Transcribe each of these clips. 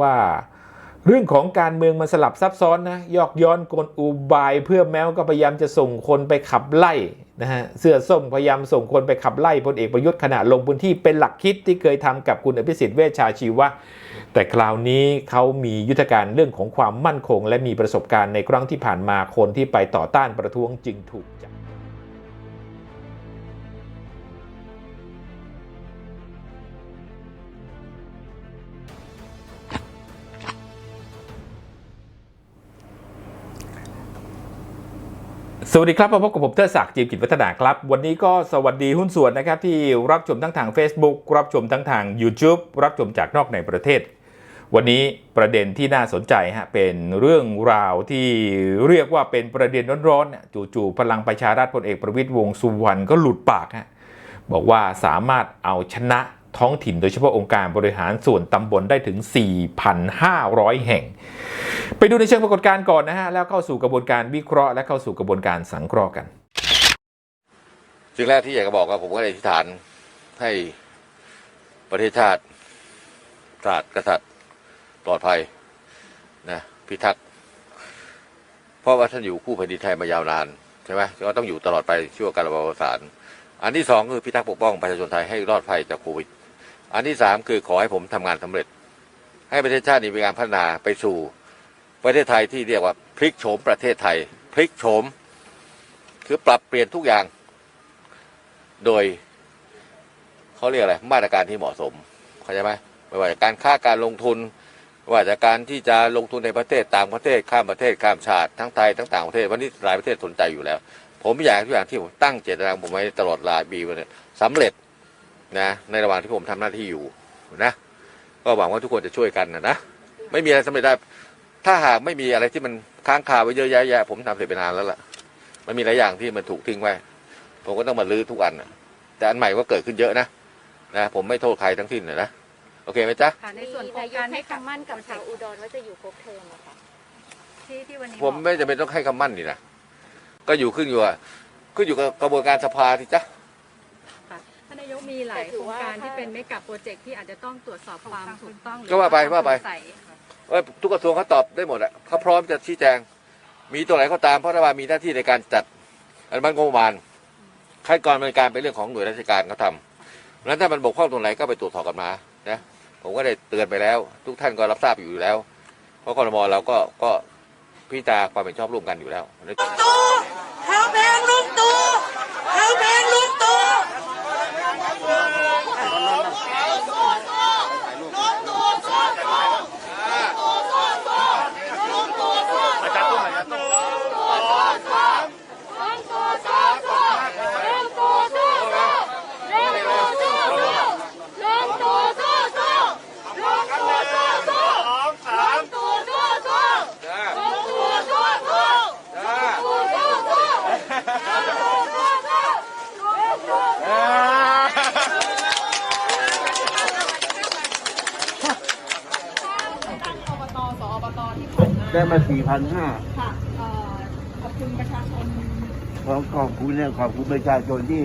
ว่าเรื่องของการเมืองมันสลับซับซ้อนนะยอกย้อนกลอุบาย เพื่อแม้วก็พยายามจะส่งคนไปขับไล่นะฮะเสื้อส้มพยายามส่งคนไปขับไล่พลเอกประยุทธ์ขณะลงพื้นที่เป็นหลักคิดที่เคยทำกับคุณอภิสิทธิ์เวชชาชีวะ แต่คราวนี้เขามียุทธการเรื่องของความมั่นคง และมีประสบการณ์ในครั้งที่ผ่านมาคนที่ไปต่อต้านประท้วงจึงถูกจับ สวัสดีครับพบกับผมเทอศักดิ์จีมกิจวัฒนาครับ วันนี้ก็สวัสดีหุ้นส่วนนะครับ ที่รับชมทั้งทาง Facebook รับชมทั้งทาง YouTube รับชมจากนอกในประเทศ วันนี้ประเด็นที่น่าสนใจฮะเป็นเรื่องราวที่เรียกว่าเป็นประเด็นร้อนๆจู่ๆพลังประชารัฐพลเอกประวิตยวงสุวรรณก็หลุดปากฮะบอกว่าสามารถเอาชนะ ท้องถิ่นโดยเฉพาะองค์การบริหารส่วนตำบลได้ถึง 4,500 แห่ง ไปดูในเชิงปรากฏการณ์ก่อนนะฮะ แล้วเข้าสู่กระบวนการวิเคราะห์และเข้าสู่กระบวนการสังเคราะห์กันสิ่งแรกที่อยากจะบอกก็ผมก็ได้อธิษฐานให้ประเทศชาติศาสตร์กษัตริย์ปลอดภัยนะพิทักษ์เพราะว่าท่านอยู่คู่แผ่นดินไทยมายาวนานใช่ไหมก็ต้องอยู่ตลอดไปชั่วการระบาสาร อันที่สองคือพิทักษ์ปกป้องประชาชนไทยให้รอดภัยจากโควิด อันที่สามคือขอให้ผมทำงานสำเร็จ ให้ประเทศชาตินี้มีการพัฒนาไปสู่ประเทศไทยที่เรียกว่าพลิกโฉมประเทศไทย พลิกโฉมคือปรับเปลี่ยนทุกอย่าง โดยเขาเรียกอะไรมาตรการที่เหมาะสมเข้าใจไหมไม่ว่าจาการค้าการลงทุนไม่ว่าจากการที่จะลงทุนในประเทศต่างประเทศข้ามประเทศข้ามชาติทั้งไทยทั้งต่างประเทศวันนี้หลายประเทศสนใจอยู่แล้ว ผมอยากทุกอย่างที่ผมตั้งเจตนาผมไว้ตลอดหลายปีมาเนี่ยสำเร็จ นะในระหว่างที่ผมทำหน้าที่อยู่นะก็หวังว่าทุกคนจะช่วยกันนะนะไม่มีอะไรสำเร็จได้ ถ้าหากไม่มีอะไรที่มันค้างคาไว้เยอะแยะแยะผมทำเสร็จไปนานแล้วล่ะ มันมีหลายอย่างที่มันถูกทิ้งไว้ ผมก็ต้องมาลื้อทุกอันน่ะแต่อันใหม่ก็เกิดขึ้นเยอะนะนะผมไม่โทษใครทั้งสิ้นนะนะโอเคไหมจ๊ะค่ะในส่วนของนายกการให้ให้คำคำมั่มั่นนกักับบชาวอุดรว่าจะอยู่ครบเทอมอะค่ะที่ที่วันนี้ผมไม่จำเป็นต้องให้คำมั่นนี่นะก็อยู่ขึ้นอยู่อะขึ้นอยู่กับกระบวนการสภาที่จ๊ะค่ะท่านนายกมีหลายโครงการที่เป็นเมกะโปรเจกต์ที่อาจจะต้องตรวจสอบความถูกต้องหรือก็ว่าไปว่าไปใส่เอ้ยทุกกระทรวงเขาตอบได้หมดอะเขาพร้อมจะชี้แจง มีตัวไหนก็ตามเพราะรัฐบาลมีหน้าที่ในการจัดอนุมัติงบประมาณขั้นตอนดำเนินการเป็นเรื่องของหน่วยราชการเขาทำเพราะฉะนั้นถ้ามันบกพร่องตรงไหนก็ไปตรวจสอบกันมานะผมก็ได้เตือนไปแล้ว ทุกท่านก็รับทราบอยู่แล้ว เพราะกรมเราก็ก็พิจารณาความเป็นชอบร่วมกันอยู่แล้วตู่เขาเพลงลุงตู่เขาเพลงลุงตู่ อบตสอบตที่ผ่านมา ได้มาสี่พันห้าค่ะเอ่อขอบคุณประชาชนขอขอบคุณเนี่ยขอบคุณประชาชนที่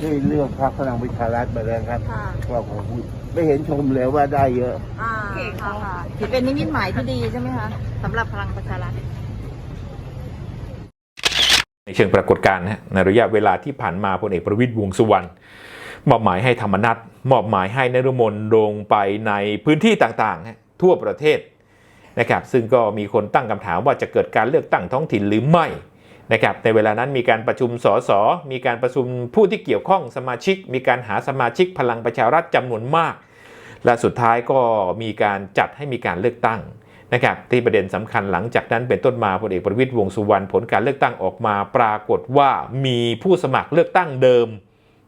ที่เลือกพรรคพลังประชารัฐมาแล้วครับค่ะก็ขอบคุณไม่เห็นชมเลยว่าได้เยอะ อ่าค่ะค่ะถือเป็นนิมิตหมายที่ดีใช่ไหมคะสำหรับพลังประชารัฐ ในเชิงปรากฏการณ์นะฮะในระยะเวลาที่ผ่านมาพลเอกประวิตยวงษ์สุวรรณมอบหมายให้ธรรมนัตมอบหมายให้นรมนลงไปในพื้นที่ต่างๆฮะทั่วประเทศ นะครับซึ่งก็มีคนตั้งคำถามว่าจะเกิดการเลือกตั้งท้องถิ่นหรือไม่นะครับในเวลานั้นมีการประชุมสสมีการประชุมผู้ที่เกี่ยวข้องสมาชิก มีการหาสมาชิกพลังประชารัฐจำนวนมาก และสุดท้ายก็มีการจัดให้มีการเลือกตั้งนะครับที่ประเด็นสำคัญหลังจากนั้นเป็นต้นมาพลเอกประวิตยวงสุวรรณผลการเลือกตั้งออกมา ปรากฏว่ามีผู้สมัครเลือกตั้งเดิม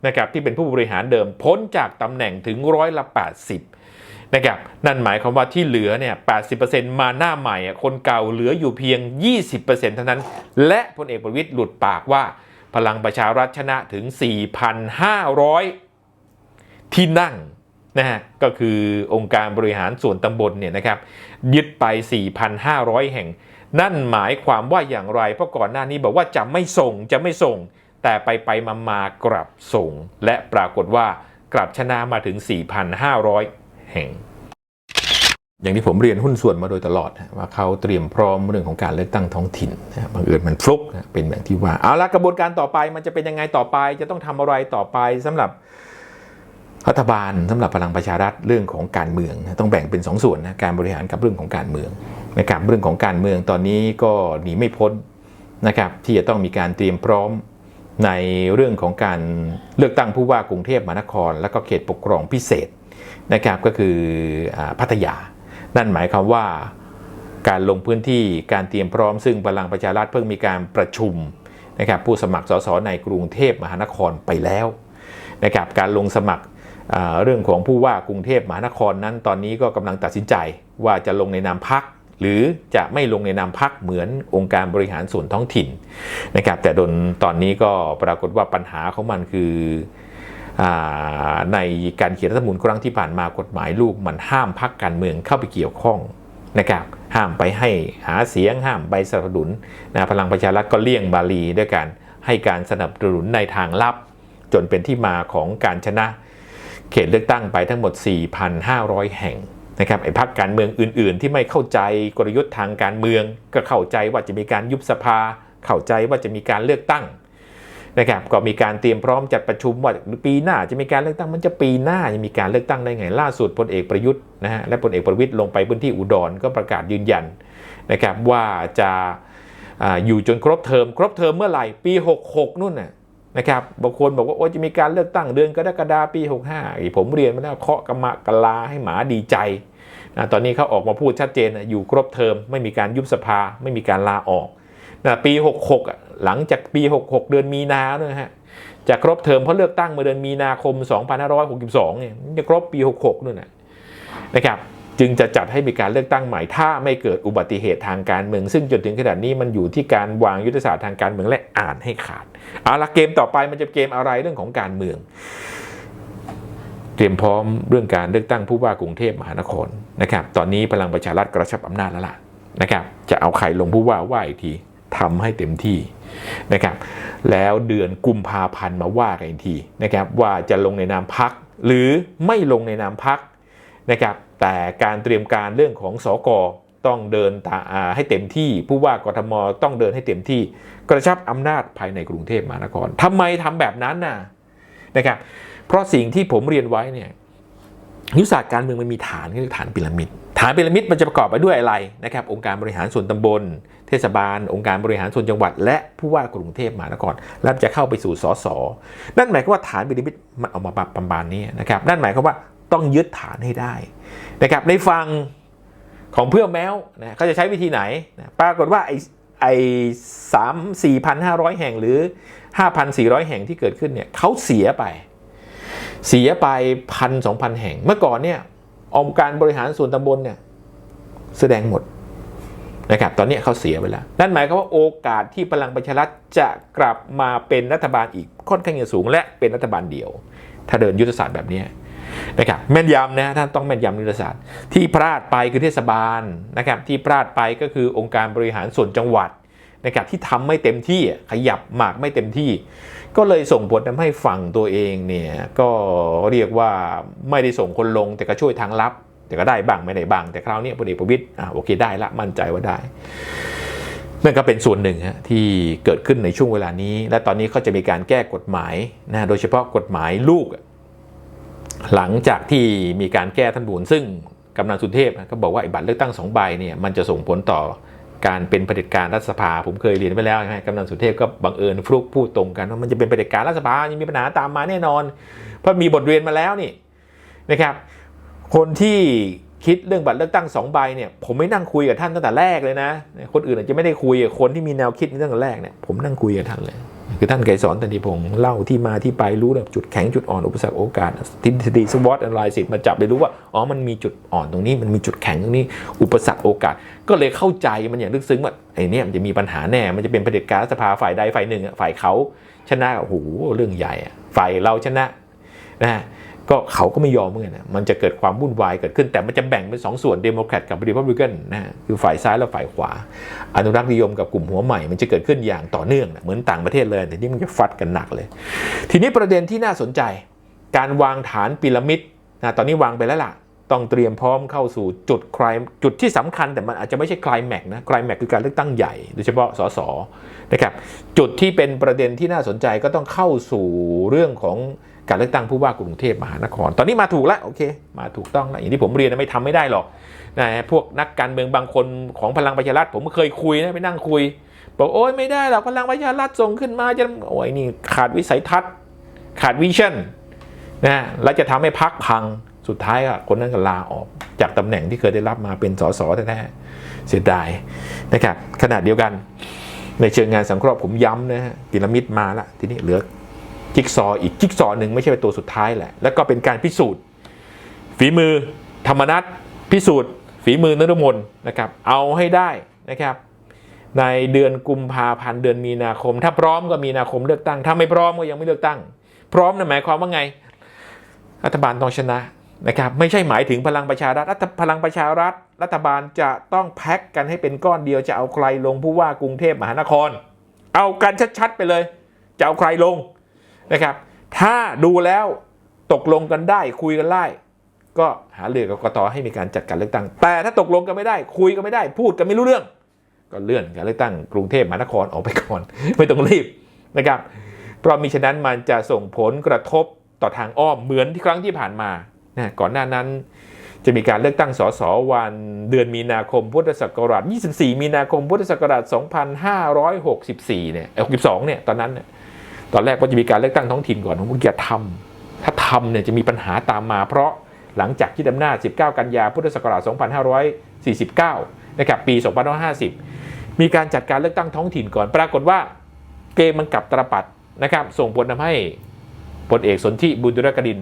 นะครับที่เป็นผู้บริหารเดิมพ้นจากตำแหน่งถึงร้อยละ80 นะครับนั่นหมายความว่าที่เหลือเนี่ย 80%มาหน้าใหม่คนเก่าเหลืออยู่เพียง 20%เท่านั้น และพลเอกประวิตยหลุดปากว่า พลังประชารัฐชนะถึง 4,500 ที่นั่งนะฮะก็คือองค์การบริหารส่วนตำบลเนี่ยนะครับยึดไป 4,500 แห่ง นั่นหมายความว่าอย่างไร เพราะก่อนหน้านี้บอกว่าจะไม่ส่งจะไม่ส่ง แต่ไปไปมามากลับส่ง และปรากฏว่ากลับชนะมาถึง 4,500 แห่ง อย่างที่ผมเรียนหุ้นส่วนมาโดยตลอด ว่าเขาเตรียมพร้อมเรื่องของการเลือกตั้งท้องถิ่นบังเอิญมันฟลุกเป็นอย่างที่ว่าเอาละกระบวนการต่อไปมันจะเป็นยังไงต่อไป จะต้องทำอะไรต่อไปสำหรับรัฐบาลสำหรับพลังประชารัฐเรื่องของการเมืองต้องแบ่งเป็นสองส่วนนะการบริหารกับเรื่องของการเมืองนะครับเรื่องของการเมืองตอนนี้ก็หนีไม่พ้นนะครับที่จะต้องมีการเตรียมพร้อมในเรื่องของการเลือกตั้งผู้ว่ากรุงเทพมหานคร และก็เขตปกครองพิเศษ นะครับก็คืออพัทยา นั่นหมายความว่าการลงพื้นที่การเตรียมพร้อมซึ่งพลังประชารัฐเพิ่งมีการประชุมนะครับผู้สมัครสสในกรุงเทพมหานครไปแล้วนะครับการลงสมัครเรื่องของผู้ว่ากรุงเทพมหานครนั้นตอนนี้ก็กำลังตัดสินใจว่าจะลงในนามพักหรือจะไม่ลงในนามพักเหมือนองค์การบริหารส่วนท้องถิ่นนะครับแต่โดนตอนนี้ก็ปรากฏว่าปัญหาของมันคือ ในการเขียนรัฐธรรมนูญครั้งที่ผ่านมากฎหมายลูกมันห้ามพักการเมืองเข้าไปเกี่ยวข้องนะครับห้ามไปให้หาเสียงห้ามไปสนับสนุนนะพลังประชารัฐก็เลี่ยงบาลีด้วยการให้การสนับสนุนในทางลับ จนเป็นที่มาของการชนะเขตเลือกตั้งไปทั้งหมด 4,500 แห่งนะครับไอ้พักการเมืองอื่น ๆ ที่ไม่เข้าใจกลยุทธ์ทางการเมือง ก็เข้าใจว่าจะมีการยุบสภา เข้าใจว่าจะมีการเลือกตั้ง นะครับก็มีการเตรียมพร้อมจัดประชุมว่าปีหน้าจะมีการเลือกตั้งมันจะปีหน้าจะมีการเลือกตั้งได้ไง ล่าสุดพลเอกประยุทธ์นะฮะและพลเอกประวิตยลงไปพื้นที่อุดรก็ประกาศยืนยันนะครับว่าจะอยู่จนครบเทอมครบเทอมเมื่อไหร่ปี 66 นู่นน่ะนะครับบางคนบอกว่าโอ้จะมีการเลือกตั้งเดือนกรกฎาปี 65อีผมเรียนมาแล้วเคาะกระมะกะลาให้หมาดีใจนะตอนนี้เขาออกมาพูดชัดเจนอยู่ครบเทอมไม่มีการยุบสภาไม่มีการลาออกนะปี 66 หลังจากปี 66 เดือนมีนาเนี่ยฮะจะครบเทอมเพราะเลือกตั้งเมื่อเดือนมีนาคม 2562 เนี่ยมันจะครบปี 66นู่นนะนะครับ จึงจะจัดให้มีการเลือกตั้งใหม่ถ้าไม่เกิดอุบัติเหตุทางการเมือง ซึ่งจนถึงขนาดนี้มันอยู่ที่การวางยุทธศาสตร์ทางการเมืองและอ่านให้ขาดเอาละเกมต่อไปมันจะเกมอะไรเรื่องของการเมือง เตรียมพร้อมเรื่องการเลือกตั้งผู้ว่ากรุงเทพมหานครนะครับ ตอนนี้พลังประชารัฐกระชับอำนาจแล้วล่ะนะครับ จะเอาใครลงผู้ว่าว่าอีกทีทำให้เต็มที่ นะครับแล้วเดือนกุมภาพันธ์มาว่ากันอีกทีนะครับว่าจะลงในนามพักหรือไม่ลงในนามพักนะครับแต่การเตรียมการเรื่องของสอกอต้องเดินตาให้เต็มที่ ผู้ว่ากทมต้องเดินให้เต็มที่ กระชับอำนาจภายในกรุงเทพมหานครทำไมทำแบบนั้นน่ะนะครับเพราะสิ่งที่ผมเรียนไว้เนี่ยยุทธศาสตร์การเมืองมันมีฐานเรียกฐานพีระมิดฐานพีระมิดมันจะประกอบไปด้วยอะไรนะครับองค์การบริหารส่วนตำบล เทศบาล องค์การบริหารส่วนจังหวัด และผู้ว่ากรุงเทพมหานครแล้วจะเข้าไปสู่สสนั่นหมายความว่าฐานพีระมิดมันออกมาแบบประมาณนี้นะครับนั่นหมายความว่าต้องยึดฐานให้ได้นะครับในฟังของเพื่อแมวนะเขาจะใช้วิธีไหนนะปรากฏว่าไอ้ไอ้สามสี่พันห้าร้อยแห่งหรือ 5,400 แห่งที่เกิดขึ้นเนี่ยเขาเสียไป เสียไปพันสองพันแห่ง เมื่อก่อนเนี่ยองค์การบริหารส่วนตำบลเนี่ยแสดงหมด นะครับตอนนี้เขาเสียไปแล้ว นั่นหมายความว่าโอกาสที่พลังประชารัฐจะกลับมาเป็นรัฐบาลอีกค่อนข้างจะสูง และเป็นรัฐบาลเดียว ถ้าเดินยุทธศาสตร์แบบนี้นะครับแม่นยำนะท่านต้องแม่นยำยุทธศาสตร์ ที่พลาดไปคือเทศบาลนะครับที่พลาดไปก็คือองค์การบริหารส่วนจังหวัดนะครับที่ทำไม่เต็มที่ขยับหมากไม่เต็มที่ ก็เลยส่งผลทำให้ฝั่งตัวเองเนี่ยก็เรียกว่าไม่ได้ส่งคนลงแต่ก็ช่วยทางลับ แต่ก็ได้บ้างไม่ได้บ้าง แต่คราวนี้พลเอกประวิตยอะโอเคได้ละมั่นใจว่าได้นั่นก็เป็นส่วนหนึ่งฮะที่เกิดขึ้นในช่วงเวลานี้ และตอนนี้เขาจะมีการแก้กฎหมายนะโดยเฉพาะกฎหมายลูก หลังจากที่มีการแก้ท่านบุญซึ่งกำนันสุเทพก็บอกว่าไอ้บัตรเลือกตั้งสองใบเนี่ยมันจะส่งผลต่อการเป็นเผด็จการรัฐสภา ผมเคยเรียนไปแล้วนะกำนันสุเทพก็บังเอิญฟลุกพูดตรงกันว่ามันจะเป็นเผด็จการรัฐสภายังมีปัญหาตามมาแน่นอน เพราะมีบทเรียนมาแล้วนี่นะครับ คนที่คิดเรื่องบัตรเลือกตั้งสองใบเนี่ยผมไม่นั่งคุยกับท่านตั้งแต่แรกเลยนะ คนอื่นอาจจะไม่ได้คุยกับคนที่มีแนวคิดนี้ตั้งแต่แรกเนี่ยผมนั่งคุยกับท่านเลย คือท่านไกรสอนตันติพงศ์เล่าที่มาที่ไปรู้แบบจุดแข็งจุดอ่อนอุปสรรคโอกาสทฤษฎีสวอตอนไลซิมาจับเลยรู้ว่าอ๋อมันมีจุดอ่อนตรงนี้มันมีจุดแข็งตรงนี้อุปสรรคโอกาส ก็เลยเข้าใจมันอย่างลึกซึ้งว่าไอ้นี่มันจะมีปัญหาแน่มันจะเป็นประเด็จการสภาฝ่ายใดฝ่ายหนึ่งฝ่ายเขาชนะโอ้โหเรื่องใหญ่ฝ่ายเราชนะนะ ก็เขาก็ไม่ยอมเหมือนกันนะมันจะเกิดความวุ่นวายเกิดขึ้นแต่มันจะแบ่งเป็นสองส่วนเดโมแครตกับรีพับลิกันนะฮะคือฝ่ายซ้ายและฝ่ายขวา อนุรักษ์นิยมกับกลุ่มหัวใหม่มันจะเกิดขึ้นอย่างต่อเนื่องนะเหมือนต่างประเทศเลยแต่นี่มันจะฟัดกันหนักเลย ทีนี้ประเด็นที่น่าสนใจ การวางฐานพีระมิดนะตอนนี้วางไปแล้วล่ะ ต้องเตรียมพร้อมเข้าสู่จุดคลายจุดที่สำคัญแต่มันอาจจะไม่ใช่คลายแม็กนะคลายแม็กคือการเลือกตั้งใหญ่โดยเฉพาะสสนะครับจุดที่เป็นประเด็นที่น่าสนใจก็ต้องเข้าสู่เรื่องของการเลือกตั้งผู้ว่ากรุงเทพมหานคร ตอนนี้มาถูกแล้วโอเค มาถูกต้องแล้วอย่างที่ผมเรียนไม่ทำไม่ได้หรอกนะฮะพวกนักการเมืองบางคนของพลังประชารัฐผมเคยคุยนะไปนั่งคุย บอกโอ้ยไม่ได้หรอกพลังประชารัฐส่งขึ้นมาจะโอ้ยนี่ขาดวิสัยทัศน์ ขาดวิชั่นนะแล้วจะทำให้พักพัง สุดท้ายอะคนนั้นก็ลาออกจากตำแหน่งที่เคยได้รับมาเป็นสสแท้ๆเสียดายนะครับขนาดเดียวกัน ในเชิงงานสังเคราะห์ผมย้ำนะฮะพีระมิดมาละทีนี้เหลือจิ๊กซออีกจิ๊กซอหนึ่งไม่ใช่เป็นตัวสุดท้ายแหละ แล้วก็เป็นการพิสูจน์ ฝีมือธรรมนัตพิสูจน์ ฝีมือนรมนนะครับ เอาให้ได้นะครับในเดือนกุมภาพันธ์เดือนมีนาคม ถ้าพร้อมก็มีนาคมเลือกตั้ง ถ้าไม่พร้อมก็ยังไม่เลือกตั้ง พร้อมนั่นหมายความว่าไง รัฐบาลต้องชนะ นะครับไม่ใช่หมายถึงพลังประชารัฐรัฐพลังประชารัฐ รัฐบาลจะต้องแพ็กกันให้เป็นก้อนเดียวจะเอาใครลงผู้ว่ากรุงเทพมหานคร เอากันชัดๆไปเลย จะเอาใครลงนะครับ ถ้าดูแล้วตกลงกันได้คุยกันได้ก็หาเรือกับกตให้มีการจัดการเลือกตั้ง แต่ถ้าตกลงกันไม่ได้ คุยกันไม่ได้ พูดกันไม่รู้เรื่อง ก็เลื่อนการเลือกตั้งกรุงเทพมหานครออกไปก่อน ไม่ต้องรีบนะครับ เพราะมิฉะนั้นมันจะส่งผลกระทบต่อทางอ้อมเหมือนที่ครั้งที่ผ่านมา นะก่อนหน้านั้นจะมีการเลือกตั้งสสวันเดือนมีนาคมพุทธศักราช 24 มีนาคมพุทธศักราช 2564 เนี่ย62 เนี่ย ตอนนั้นเนี่ยตอนแรกก็จะมีการเลือกตั้งท้องถิ่นก่อนผมอย่าทำถ้าทำเนี่ยจะมีปัญหาตามมา เพราะหลังจากที่อำนาจ 19 กันยาพุทธศักราช 2549 นะครับ ปี 2550 มีการจัดการเลือกตั้งท้องถิ่นก่อน ปรากฏว่าเกมมันกลับตรปัดนะครับ ส่งผลทำให้พลเอกสนธิบุญยรกดิน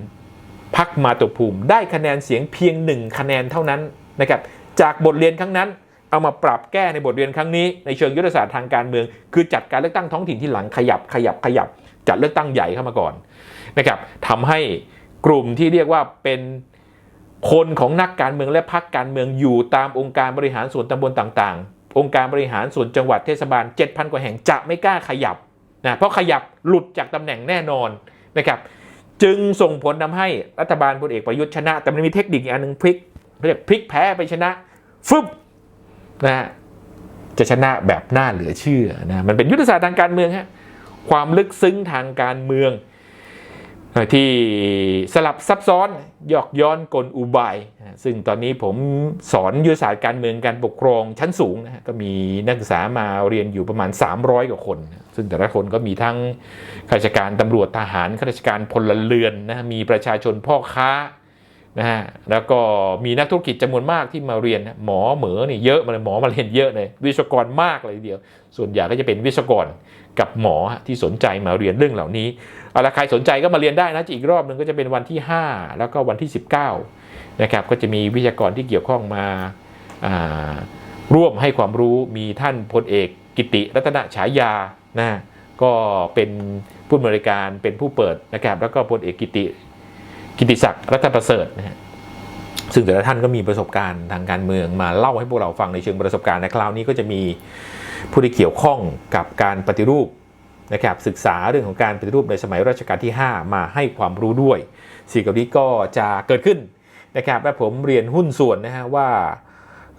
พักมาตุภูมิ ได้คะแนนเสียงเพียงหนึ่งคะแนนเท่านั้นนะครับจากบทเรียนครั้งนั้น เอามาปรับแก้ในบทเรียนครั้งนี้ ในเชิงยุทธศาสตร์ทางการเมือง คือจัดการเลือกตั้งท้องถิ่นที่หลังขยับขยับขยับ จัดเลือกตั้งใหญ่เข้ามาก่อนนะครับทำให้กลุ่มที่เรียกว่าเป็นคนของนักการเมืองและพรรคการเมืองอยู่ตามองค์การบริหารส่วนตำบลต่างๆ องค์การบริหารส่วนจังหวัดเทศบาล 7,000 กว่าแห่งจะไม่กล้าขยับนะเพราะขยับหลุดจากตำแหน่งแน่นอนนะครับ จึงส่งผลทำให้รัฐบาลพลเอกประยุทธ์ชนะ แต่มันมีเทคนิคอีกอันหนึ่งพลิกเรียกพลิกแพ้ไปชนะฟึบนะฮะจะชนะแบบน่าเหลือเชื่อนะมันเป็นยุทธศาสตร์ทางการเมืองฮะความลึกซึ้งทางการเมือง ที่สลับซับซ้อนหยอกย้อนกลอุบาย ซึ่งตอนนี้ผมสอนยุทธศาสตร์การเมืองการปกครองชั้นสูงนะก็มีนักศึกษามาเรียนอยู่ประมาณ 300 กว่าคน ซึ่งแต่ละคนก็มีทั้งข้าราชการตำรวจทหารข้าราชการพลเรือนนะมีประชาชนพ่อค้า นะฮะแล้วก็มีนักธุรกิจจำนวนมากที่มาเรียนหมอเหมอนี่เยอะมาเลยหมอมาเรียนเยอะเลยวิศวกรมากเลยทีเดียว ส่วนใหญ่ก็จะเป็นวิศวกรกับหมอที่สนใจมาเรียนเรื่องเหล่านี้เอาละใครสนใจก็มาเรียนได้นะจะอีกรอบหนึ่งก็จะเป็นวันที่ 5 แล้วก็วันที่ 19นะครับก็จะมีวิทยากรที่เกี่ยวข้องมาาร่วมให้ความรู้มีท่านพลเอกกิติรัตนฉายานะก็เป็นผู้บริการเป็นผู้เปิดนะครับแล้วก็พลเอกกิติ กิติศักดิ์รัตนประเสริฐนะฮะซึ่งแต่ละท่านก็มีประสบการณ์ทางการเมืองมาเล่าให้พวกเราฟังในเชิงประสบการณ์ในคราวนี้ก็จะมีผู้ที่เกี่ยวข้องกับการปฏิรูปนะครับศึกษาเรื่องของการปฏิรูปในสมัยรัชกาลที่ 5 มาให้ความรู้ด้วยสิ่งเหล่านี้ก็จะเกิดขึ้นนะครับและผมเรียนหุ้นส่วนนะฮะว่า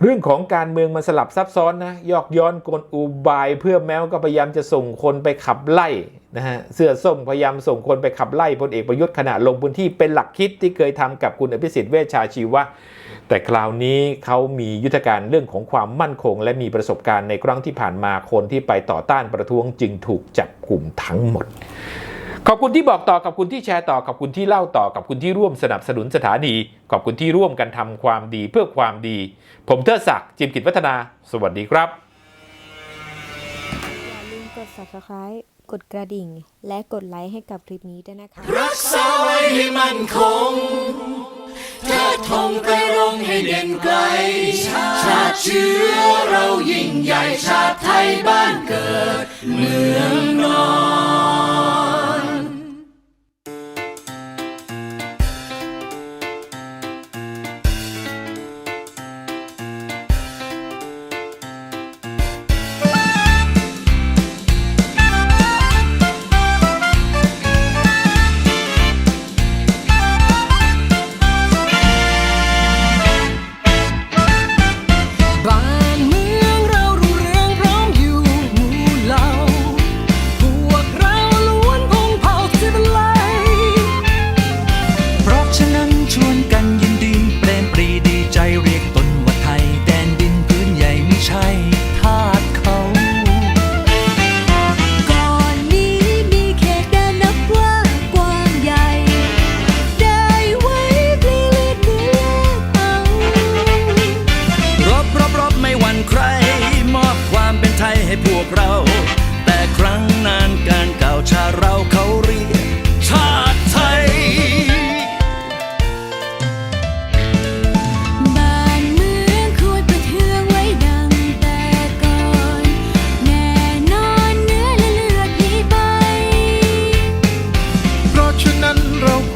เรื่องของการเมืองมันสลับซับซ้อนนะยอกย้อนกลอุบาย เพื่อแม้วก็พยายามจะส่งคนไปขับไล่นะฮะเสื้อส้มพยายามส่งคนไปขับไล่พลเอกประยุทธ์ขณะลงพื้นที่เป็นหลักคิดที่เคยทำกับคุณอภิสิทธิ์เวชชาชีวะ แต่คราวนี้เขามียุทธการเรื่องของความมั่นคง และมีประสบการณ์ในครั้งที่ผ่านมาคนที่ไปต่อต้านประท้วงจึงถูกจับกลุ่มทั้งหมด ขอบคุณที่บอกต่อขอบคุณที่แชร์ต่อขอบคุณที่เล่าต่อขอบคุณที่ร่วมสนับสนุนสถานี ขอบคุณที่ร่วมกันทำความดีเพื่อความดี ผมเทิดศักดิ์จิมกิจวัฒนา สวัสดีครับ อย่าลืมกด subscribe กดกระดิ่ง และกดไลค์ให้กับคลิปนี้ด้วยนะคะ รักษาไว้ให้มั่นคงเทิดธงไปรงให้เด่นไกล ชาติเชื้อเรายิ่งใหญ่ชาติไทยบ้านเกิด เมืองนอน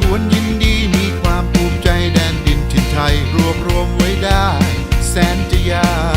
ควรยินดีมีความภูมิใจแดนดินทิ่ไทยรวบรวมไว้ได้ แสนจะยาก